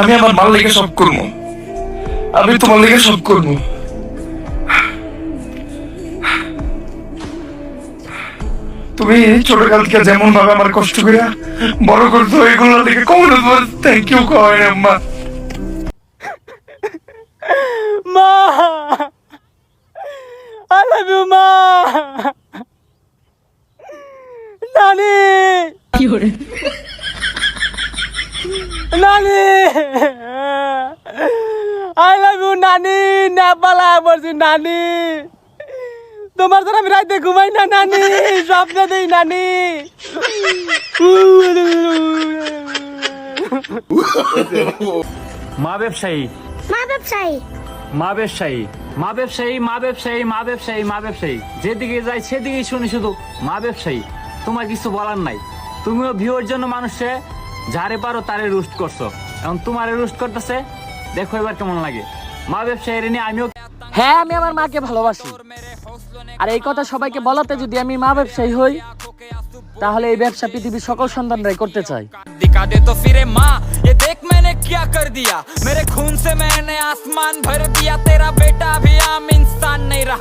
আমি আমার মাল লেগে সব করব। আমি তোমার লেগে সব করব। তুমি ছোটকাল থেকে যেমন ভাবে আমার কষ্ট করে বড় করতো এগুলোর লেগে কখনো তোমার থ্যাংক ইউ কয় আম্মা মা। আই লাভ ইউ মা! নানি! নানি! আই লাভ ইউ নানি! নেপালা বলছি নানি! তোমার তো আমি রাতে ঘুমাই না নানি! স্বপ্ন দেই নানি! মা ব্যবসায়ী। মা ব্যবসায়ী। মা ব্যবসায়ী। মা ব্যবসায়ী মা ব্যবসায়ী মা ব্যবসায়ী মা ব্যবসায়ী। যেদিকে যাই সেদিকেই শুনি শুধু মা ব্যবসায়ী। তোমার কিছু বলার নাই। তুমিও ভিউর জন্য মানুষে যারে পারো তারে রুস্ট করছো এখন তোমারে রুস্ট করতেছে দেখো এবার কেমন লাগে মা ব্যবসায়ীর নিয়ে আমিও হ্যাঁ আমি আমার মাকে ভালোবাসি আর এই কথা সবাইকে বলাতে যদি আমি মা ব্যবসায়ী হই তাহলে এই ব্যবসা পৃথিবীর সকল সন্তানরাই করতে চাই दिखा दे तो फिर माँ ये देख मैंने क्या कर दिया मेरे खून से मैंने आसमान भर दिया तेरा बेटा भी आम इंसान नहीं रहा